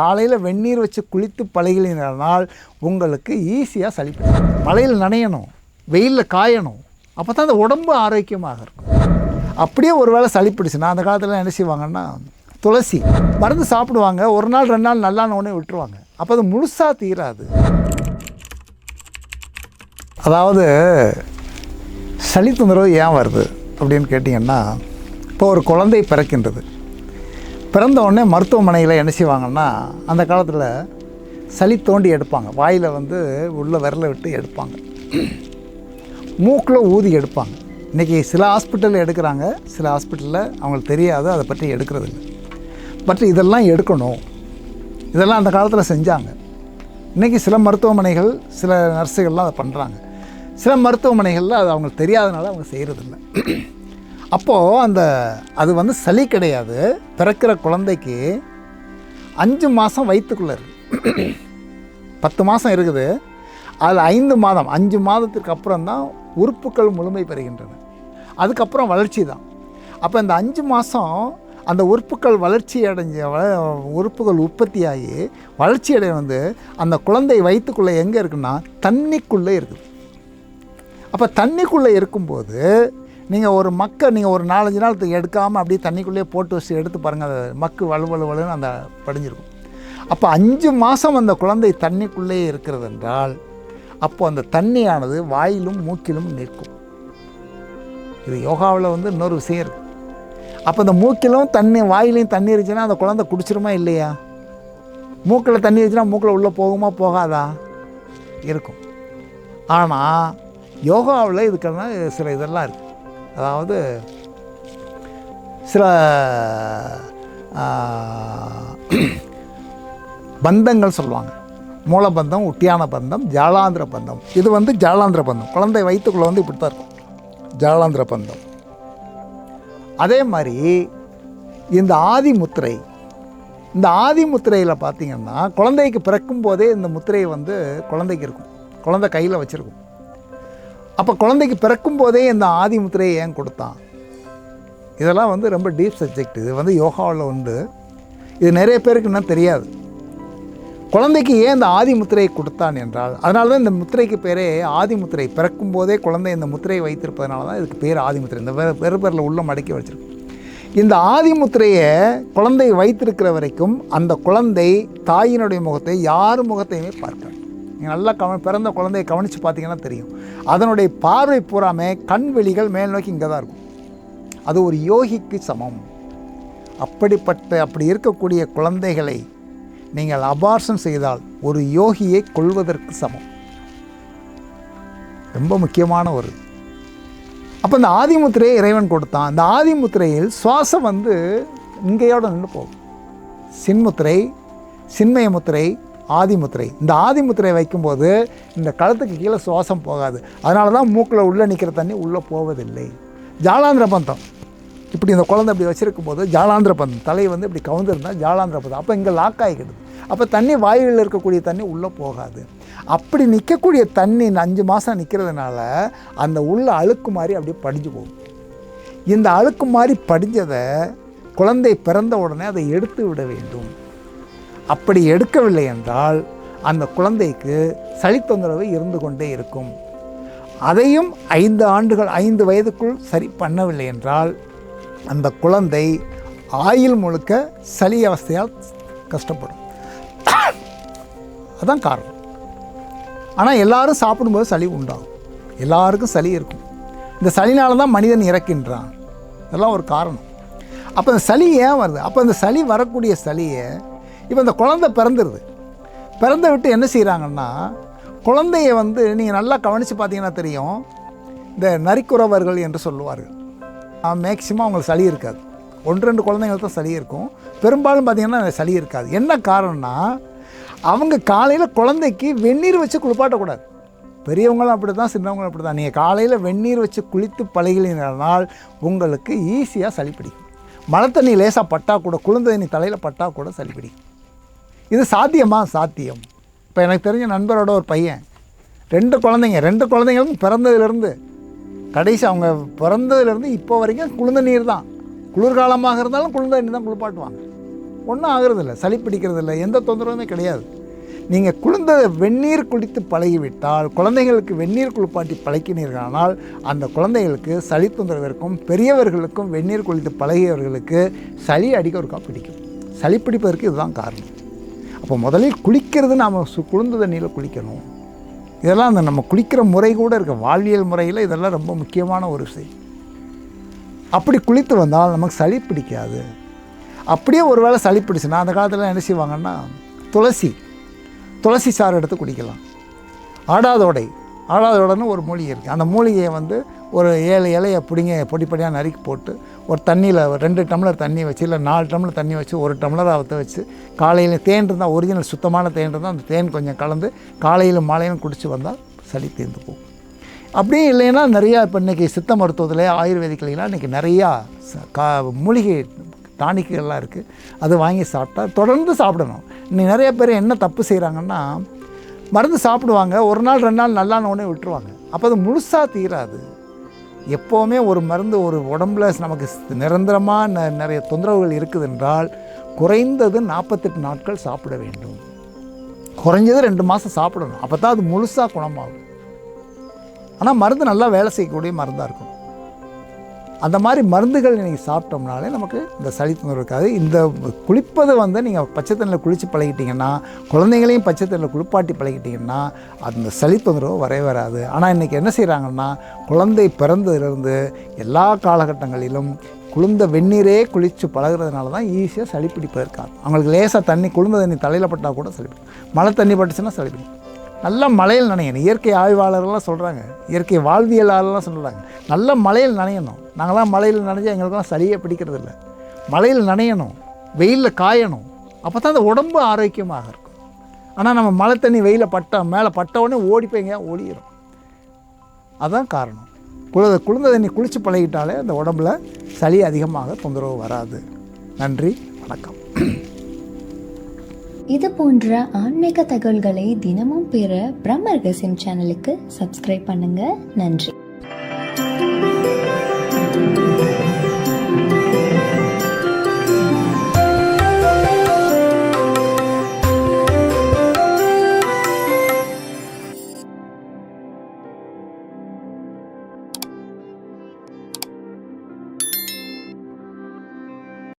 காலையில் வெந்நீர் வச்சு குளித்து பழகினால் உங்களுக்கு ஈஸியாக சளி பிடிக்கும். மழையில் நனையணும் வெயிலில் காயணும் அப்போ தான் அந்த உடம்பு ஆரோக்கியமாக இருக்கும். அப்படியே ஒரு வேளை சளி பிடிச்சுன்னா அந்த காலத்தில் என்ன செய்வாங்கன்னா துளசி மருந்து சாப்பிடுவாங்க. ஒரு நாள் ரெண்டு நாள் நல்லான விட்டுருவாங்க. அப்போ அது முழுசாக தீராது. அதாவது சளி தொந்தரவு ஏன் வருது அப்படின்னு கேட்டிங்கன்னா இப்போ ஒரு குழந்தை பிறக்கின்றது. பிறந்த உடனே மருத்துவமனையில் என்ன செய்வாங்கன்னா அந்த காலத்தில் சளி தோண்டி எடுப்பாங்க. வாயில் வந்து உள்ள விரல விட்டு எடுப்பாங்க. மூக்கில் ஊதி எடுப்பாங்க. இன்றைக்கி சில ஹாஸ்பிட்டலில் எடுக்கிறாங்க. சில ஹாஸ்பிட்டலில் அவங்களுக்கு தெரியாது அதை பற்றி எடுக்கிறது இல்லை. பட் இதெல்லாம் எடுக்கணும். இதெல்லாம் அந்த காலத்தில் செஞ்சாங்க. இன்றைக்கி சில மருத்துவமனைகள் சில நர்ஸுகள்லாம் அதை பண்ணுறாங்க சில மருத்துவமனைகளில் அது அவங்களுக்கு தெரியாதனால அவங்க செய்கிறதில்ல அப்போது அந்த அது வந்து சளி கிடையாது. பிறக்கிற குழந்தைக்கு அஞ்சு மாதம் வயிற்றுக்குள்ளே இருக்குது பத்து மாதம் இருக்குது. அதில் ஐந்து மாதம் அஞ்சு மாதத்துக்கு அப்புறம் தான் உறுப்புகள் முழுமை பெறுகின்றன. அதுக்கப்புறம் வளர்ச்சி தான். அப்போ இந்த அஞ்சு மாதம் அந்த உறுப்புகள் வளர்ச்சி அடைஞ்ச வள உறுப்புகள் உற்பத்தியாகி வளர்ச்சி அடைய வந்து அந்த குழந்தை வயிற்றுக்குள்ளே எங்கே இருக்குன்னா தண்ணிக்குள்ளே இருக்குது. அப்போ தண்ணிக்குள்ளே இருக்கும்போது நீங்கள் ஒரு மக்கை நீங்கள் ஒரு நாலஞ்சு நாள் எடுக்காமல் அப்படியே தண்ணிக்குள்ளேயே போட்டு வச்சு எடுத்து பாருங்கள் அது மக்கு வலு வலுன்னு அந்த படிஞ்சிருக்கும். அப்போ அஞ்சு மாதம் அந்த குழந்தை தண்ணிக்குள்ளேயே இருக்கிறது என்றால் அப்போது அந்த தண்ணியானது வாயிலும் மூக்கிலும் நிற்கும். இது யோகாவில் வந்து இன்னொரு விஷயம் இருக்குது அப்போ இந்த மூக்கிலும் தண்ணி வாயிலையும் தண்ணி இருந்துச்சுன்னா அந்த குழந்தை குடிச்சிருமா இல்லையா? மூக்கில் தண்ணி இருந்துச்சுன்னா மூக்கில் உள்ளே போகுமா போகாதா? இருக்கும். ஆனால் யோகாவில் இதுக்கெல்லாம் சில இதெல்லாம் இருக்குது அதாவது சில பந்தங்கள் சொல்லுவாங்க. மூலபந்தம் உட்டியான பந்தம் ஜாலாந்திர பந்தம். இது வந்து ஜாலாந்திர பந்தம். குழந்தை வயிற்றுக்குள்ளே வந்து இப்படி தான் இருக்கும். ஜாலாந்திர பந்தம். அதே மாதிரி இந்த ஆதி முத்திரை இந்த ஆதி முத்திரையில் பார்த்தீங்கன்னா குழந்தைக்கு பிறக்கும் போதே இந்த முத்திரை வந்து குழந்தைக்கு இருக்கும். குழந்தை கையில் வச்சுருக்கும். அப்போ குழந்தைக்கு பிறக்கும் போதே இந்த ஆதி முத்திரையை ஏன் கொடுத்தான்? இதெல்லாம் வந்து ரொம்ப டீப் சப்ஜெக்ட் இது வந்து யோகாவில் உண்டு. இது நிறைய பேருக்கு இன்னும் தெரியாது. குழந்தைக்கு ஏன் இந்த ஆதி முத்திரையை கொடுத்தான் என்றால் அதனால தான் இந்த முத்திரைக்கு பேரே ஆதி முத்திரை பிறக்கும் போதே குழந்தை இந்த முத்திரையை வைத்திருப்பதனால தான் இதுக்கு பேர் ஆதி முத்திரை. இந்த வெறு பேரில் உள்ள மடக்கி வச்சிருக்கு. இந்த ஆதி முத்திரையை குழந்தை வைத்திருக்கிற வரைக்கும் அந்த குழந்தை தாயினுடைய முகத்தை யார் முகத்தையுமே பார்க்காது. நீங்கள் நல்லா கவனி பிறந்த குழந்தையை கவனித்து பார்த்தீங்கன்னா தெரியும். அதனுடைய பார்வை பூராமே கண் வெளிகள் மேல் நோக்கி இங்கே தான் இருக்கும். அது ஒரு யோகிக்கு சமம். அப்படிப்பட்ட அப்படி இருக்கக்கூடிய குழந்தைகளை நீங்கள் அபார்ஷன் செய்தால் ஒரு யோகியை கொள்வதற்கு சமம். ரொம்ப முக்கியமான ஒரு. அப்போ இந்த ஆதிமுத்திரையை இறைவன் கொடுத்தான். அந்த ஆதிமுத்திரையில் சுவாசம் வந்து இங்கேயோடு நின்று போகும். சின்முத்திரை சின்மய முத்திரை ஆதிமுத்திரை. இந்த ஆதிமுத்திரை வைக்கும்போது இந்த களத்துக்கு கீழே சுவாசம் போகாது. அதனால தான் மூக்கில் உள்ளே நிற்கிற தண்ணி உள்ளே போவதில்லை. ஜாலாந்திர பந்தம். இப்படி இந்த குழந்தை இப்படி வச்சுருக்கும் போது ஜாலாந்திர பந்தம். தலை வந்து இப்படி கவுந்திருந்தால் ஜாலாந்திர பந்தம். அப்போ இங்கே லாக் ஆகிக்கிடுது. அப்போ தண்ணி வாயுவில் இருக்கக்கூடிய தண்ணி உள்ளே போகாது. அப்படி நிற்கக்கூடிய தண்ணி அஞ்சு மாதம் நிற்கிறதுனால அந்த உள்ள அழுக்கு மாதிரி அப்படியே படிஞ்சு போகும். இந்த அழுக்கு மாதிரி படிஞ்சதை குழந்தை பிறந்த உடனே அதை எடுத்து விட வேண்டும். அப்படி எடுக்கவில்லை என்றால் அந்த குழந்தைக்கு சளி தொந்தரவு இருந்து கொண்டே இருக்கும். அதையும் ஐந்து ஆண்டுகள் ஐந்து வயதுக்குள் சரி பண்ணவில்லை என்றால் அந்த குழந்தை ஆயுள் முழுக்க சளி அவஸ்தையால் கஷ்டப்படும். அதான் காரணம். ஆனால் எல்லாரும் சாப்பிடும்போது சளி உண்டாகும். எல்லாருக்கும் சளி இருக்கும். இந்த சளினால தான் மனிதன் இறக்கின்றான். இதெல்லாம் ஒரு காரணம். அப்போ இந்த சளி ஏன் வருது? அப்போ இந்த சளி வரக்கூடிய சளியை இப்போ இந்த குழந்தை பிறந்துடுது பிறந்த விட்டு என்ன செய்கிறாங்கன்னா குழந்தைய வந்து நீங்கள் நல்லா கவனித்து பார்த்தீங்கன்னா தெரியும். இந்த நரிக்குறவர்கள் என்று சொல்லுவார்கள். மேக்சிமம் அவங்களுக்கு சளி இருக்காது. ஒன்று ரெண்டு குழந்தைங்களுக்கு தான் சளி இருக்கும். பெரும்பாலும் பார்த்தீங்கன்னா சளி இருக்காது. என்ன காரணம்னா அவங்க காலையில் குழந்தைக்கு வெந்நீர் வச்சு குளிப்பாட்டக்கூடாது. பெரியவங்களும் அப்படி தான் சின்னவங்களும் அப்படி தான் நீங்கள் காலையில் வெந்நீர் வச்சு குளித்து பழகினால் உங்களுக்கு ஈஸியாக சளி பிடிக்கும். மழை தண்ணி லேசாக பட்டா கூட குளிர்ந்த தண்ணி தலையில் பட்டா கூட சளி பிடிக்கும். இது சாத்தியமா? சாத்தியம். இப்போ எனக்கு தெரிஞ்ச நண்பரோட ஒரு பையன். ரெண்டு குழந்தைங்க ரெண்டு குழந்தைங்களும் பிறந்ததுலேருந்து கடைசி அவங்க பிறந்ததுலேருந்து இப்போ வரைக்கும் குளிர்ந்த நீர் தான். குளிர்காலமாக இருந்தாலும் குளிர்ந்த நீர் தான் குளிப்பாட்டுவாங்க ஒன்றும் ஆகிறதில்ல சளி பிடிக்கிறதில்ல எந்த தொந்தரவுமே கிடையாது. நீங்கள் குளிர்ந்த வெந்நீர் குளித்து பழகிவிட்டால் குழந்தைகளுக்கு வெந்நீர் குளிப்பாட்டி பழக்கினீர்களானால் அந்த குழந்தைகளுக்கு சளி தொந்தரவிற்கும் பெரியவர்களுக்கும் வெந்நீர் குளித்து பழகியவர்களுக்கு சளி அடிக்க ஒருக்கா பிடிக்கும். சளி பிடிப்பதற்கு இதுதான் காரணம். அப்போ முதலில் குளிக்கிறது நாம் சு குளிர்ந்த தண்ணியில் குளிக்கணும். இதெல்லாம் அந்த நம்ம குளிக்கிற முறை கூட இருக்க. வாழ்வியல் முறையில் இதெல்லாம் ரொம்ப முக்கியமான ஒரு விஷயம். அப்படி குளித்து வந்தால் நமக்கு சளி பிடிக்காது. அப்படியே ஒரு வேளை சளி பிடிச்சுன்னா அந்த காலத்தில் என்ன செய்வாங்கன்னா துளசி துளசி சாறு எடுத்து குடிக்கலாம். ஆடாதோடை ஆடாதோடைன்னு ஒரு மூலிகை இருக்குது அந்த மூலிகையை வந்து ஒரு ஏழு இலையை பிடிங்க பொடி பொடியாக நறுக்கி போட்டு ஒரு தண்ணியில் ரெண்டு டம்ளர் தண்ணி வச்சு இல்லை நாலு டம்ளர் தண்ணி வச்சு ஒரு டம்ளர் அவத்த வச்சு காலையில் தேன் இருந்தால் ஒரிஜினல் சுத்தமான தேன் இருந்தால் அந்த தேன் கொஞ்சம் கலந்து காலையில் மாலையிலும் குடித்து வந்தால் சளி தீர்ந்து போகும். அப்படியே இல்லைன்னா நிறையா இப்போ இன்றைக்கி சித்த மருத்துவத்தில் ஆயுர்வேதிக்கலாம் இன்றைக்கி நிறையா ச- கா மூலிகை டானிக்குகள்லாம் இருக்குது அது வாங்கி சாப்பிட்டா தொடர்ந்து சாப்பிடணும். இன்னைக்கு நிறைய பேர் என்ன தப்பு செய்கிறாங்கன்னா மருந்து சாப்பிடுவாங்க ஒரு நாள் ரெண்டு நாள் நல்லான உடனே விட்டுருவாங்க. அப்போ அது முழுசாக தீராது. எப்போவுமே ஒரு மருந்து ஒரு உடம்புல நமக்கு நிரந்தரமாக ந நிறைய தொந்தரவுகள் இருக்குது என்றால் குறைந்தது நாற்பத்தெட்டு நாட்கள் சாப்பிட வேண்டும். குறைஞ்சது ரெண்டு மாதம் சாப்பிடணும். அப்போ தான் அது முழுசாக குணமாகும். ஆனால் மருந்து நல்லா வேலை செய்யக்கூடிய மருந்தாக இருக்கும். அந்த மாதிரி மருந்துகள் நீங்கள் சாப்பிட்டோம்னாலே நமக்கு இந்த சளி தொந்தரவு இருக்காது. இந்த குளிப்பது வந்து நீங்கள் பச்சை தண்ணியில் குளித்து பழகிட்டிங்கன்னா குழந்தைங்களையும் பச்சை தண்ணியில் குளிப்பாட்டி பழகிட்டீங்கன்னா அந்த சளி தொந்தரவு வரவே வராது. ஆனால் இன்றைக்கி என்ன செய்கிறாங்கன்னா குழந்தை பிறந்ததுலேருந்து எல்லா காலகட்டங்களிலும் குளிர்ந்த வெந்நீரே குளித்து பழகுறதுனால தான் ஈஸியாக சளி பிடிப்பதற்காக அவங்களுக்கு லேசாக தண்ணி குளிர்ந்த தண்ணி தலையில் பட்டால் கூட சளி பிடிக்கும். மழை தண்ணி பட்டுச்சுன்னா சளி பிடிக்கும். நல்லா மழையில் நனையணும். இயற்கை ஆய்வாளர்கள்லாம் சொல்கிறாங்க இயற்கை வாழ்வியலாளர்லாம் சொல்கிறாங்க நல்ல மழையில் நனையணும். நாங்களாம் மழையில் நனைஞ்சா எங்களுக்கெல்லாம் சளியே பிடிக்கிறது இல்லை மழையில் நனையணும். வெயிலில் காயணும். அப்போ தான் அந்த உடம்பு ஆரோக்கியமாக இருக்கும். ஆனால் நம்ம மழை தண்ணி வெயிலில் பட்ட மேலே பட்டவுடனே ஓடி போய் எங்கேயா ஓடிடும் காரணம். குளிர்ந்த குளிர்ந்த தண்ணி குளித்து பழகிட்டாலே அந்த உடம்புல சளி அதிகமாக தொந்தரவு வராது. நன்றி. வணக்கம். இது போன்ற ஆன்மீக தகவல்களை தினமும் பெற பிரம்ம ரகசியம் சேனலுக்கு சப்ஸ்கிரைப் பண்ணுங்க. நன்றி.